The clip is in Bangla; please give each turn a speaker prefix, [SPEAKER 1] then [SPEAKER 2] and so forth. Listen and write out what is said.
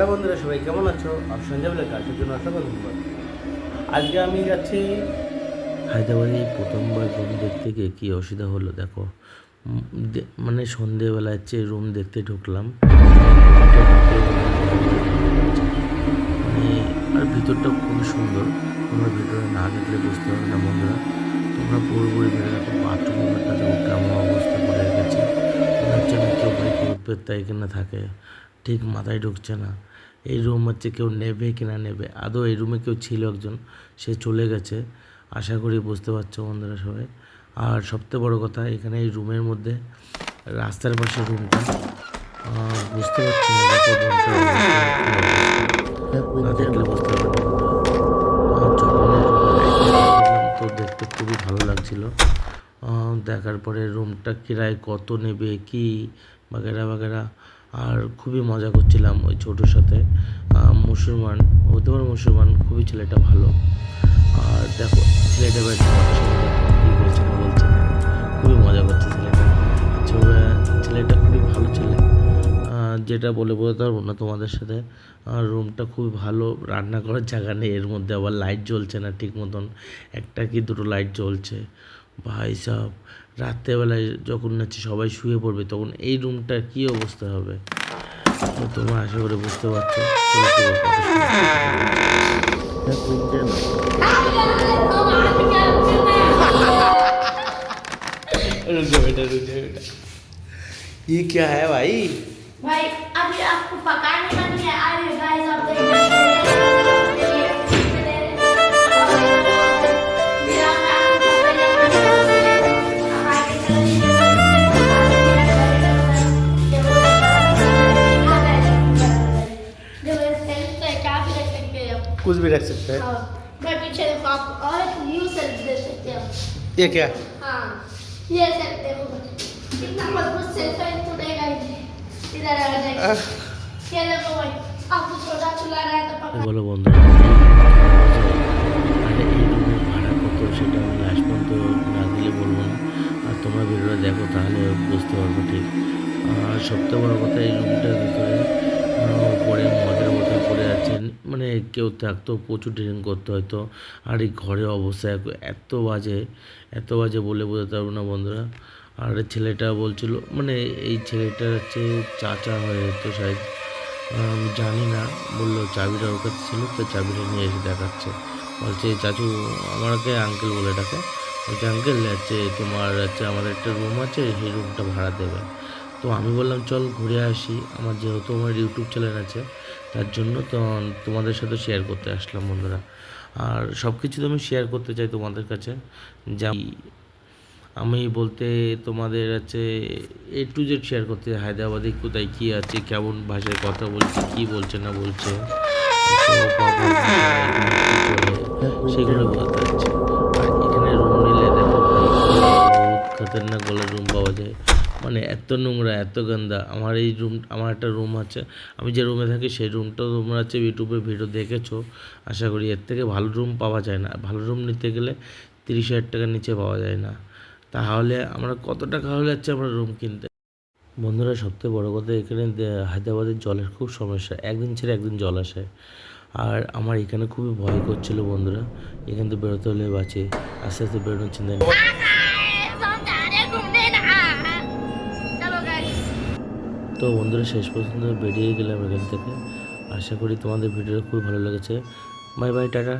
[SPEAKER 1] হ্যালো বন্ধুরা, সবাই কেমন আছো? আর সঞ্জয় বলে কাজের জন্য অসংখ্য ধন্যবাদ আজকে আমি যাচ্ছি
[SPEAKER 2] হায়দ্রাবাদে প্রথমবার রুম দেখতে গিয়ে কী অসুবিধা হলো দেখো। মানে সন্ধেবেলা হচ্ছে রুম দেখতে ঢুকলাম মানে আর ভিতরটা খুবই সুন্দর। তোমরা ভিতরে না দেখলে বুঝতে পারবে না বন্ধুরা। তোমরা পুরোপুরি ভেবে দেখো বাথরুমটা দেখো কেমন অবস্থা করে রেখেছে। মনে হচ্ছে না কেউ ভাই পেত্তা এখানে থাকে। ঠিক মাথায় ঢুকছে না। এই রুম হচ্ছে কেউ নেবে কি না নেবে। আদৌ এই রুমে কেউ ছিল একজন সে চলে গেছে। আশা করি বুঝতে পারছ বন্ধুরা সবাই। আর সবথেকে বড় কথা এখানে এই রুমের মধ্যে রাস্তার পাশে রুমটা বুঝতে পারছি না না দেখলে বুঝতে পারবে তো দেখতে খুবই ভালো লাগছিল। দেখার পরে রুমটা কিরায় কত নেবে কি বাগেরা বাগেরা। আর খুবই মজা করছিলাম ওই ছোটোর সাথে। মুসলমান হতে পারে মুসলমান, খুবই ছেলেটা ভালো। আর দেখো, ছেলেটা বেশ বলছে না খুবই মজা করছে ছেলেটা। ছেলে- ছেলেটা খুবই ভালো ছেলে। যেটা বলে বোঝাতে পারব না তোমাদের সাথে। আর রুমটা খুবই ভালো, রান্না করার জায়গা নেই, এর মধ্যে আবার লাইট জ্বলছে না ঠিক মতন। একটা কি দুটো লাইট জ্বলছে। ভাই সব রাত্রেবেলায় যখন নাচি সবাই শুয়ে পড়বে তখন এই রুমটার কী অবস্থা হবে তো তোমরা আশা করে বুঝতে পারছো চলো তোমার কথা শুনি।
[SPEAKER 1] रुक जाओ बेटा रुक जाओ बेटा ये क्या है भाई
[SPEAKER 3] भाई अभी आपको पकाने का नहीं है अरे गाइस आप
[SPEAKER 1] कुछ भी रख सकते हैं
[SPEAKER 3] मैं पीछे देखो आप और न्यू सेल्फ दे सकते हो
[SPEAKER 1] ये क्या
[SPEAKER 3] हाँ ये सेल्फ देखो कितना मजबूत सेल्फ है तो देगा ही इधर आ जाएगा ये देखो भाई आपको छोटा चुला रहा है तो पका
[SPEAKER 2] বলো বন্ধুরা আরে এই রুমের ভাড়া কত সেটা আমি লাস্ট পর্যন্ত না দিলে বলবো না আর তোমরা ভিডিওটা দেখো তাহলে বুঝতে পারবো ঠিক আর সবথেকে বড় কথা এই রুমটার কেউ থাকতো, প্রচুর ড্রিঙ্ক করতে হয়তো। আর এই ঘরের অবস্থা এত- বাজে, এত বাজে বলে বোঝাতে পারব না বন্ধুরা। আর ছেলেটা বলছিল মানে এই ছেলেটা হচ্ছে চাচা হয়ে তো আমি জানি না, বলল চাবিটা ওর কাছে ছিল, তো চাবিটা নিয়ে এসে দেখাচ্ছে। বলছে, চাচু, আমাকে আঙ্কেল বলে ডাকে। বলছে আঙ্কেল হচ্ছে তোমার হচ্ছে আমাদের একটা রুম আছে, সেই রুমটা ভাড়া দেবে। তো আমি বললাম, চল ঘুরে আসি, আমার যেহেতু আমার ইউটিউব চ্যানেল আছে তার জন্য তো তোমাদের সাথে শেয়ার করতে আসলাম বন্ধুরা। আর সব কিছু তো আমি শেয়ার করতে চাই তোমাদের কাছে। যা আমি বলতে তোমাদের আছে এ টু জেড শেয়ার করতে হায়দ্রাবাদে কোথায় কী আছে, কেমন ভাষায় কথা বলছে, কী বলছে, না বলছে মানে এত নোংরা, এত গন্দা। আমার এই রুম আমার একটা রুম আছে। আমি যে রুমে থাকি, সেই রুমটাও তোমরা হচ্ছে ইউটিউবে ভিডিও দেখেছ। আশা করি এর থেকে ভালো রুম পাওয়া যায় না। ভালো রুম নিতে গেলে তিরিশ হাজার টাকার নিচে পাওয়া যায় না। তাহলে আমরা কত টাকা হলে যাচ্ছে আমরা রুম কিনতে? বন্ধুরা, সবথেকে বড় কথা এখানে হায়দ্রাবাদের জলের খুব সমস্যা। একদিন ছেড়ে একদিন জল আসে। আর আমার এখানে খুবই ভয় করছিল বন্ধুরা। এখান থেকে বেরোতে হলে বাঁচে। আস্তে আস্তে বেরোনোর চিন্তা নেই। তো বন্ধুরা, শেষ পর্যন্ত বেরিয়ে গেলাম এখান থেকে। আশা করি তোমাদের ভিডিওটা খুব ভালো লেগেছে। Bye bye, tata.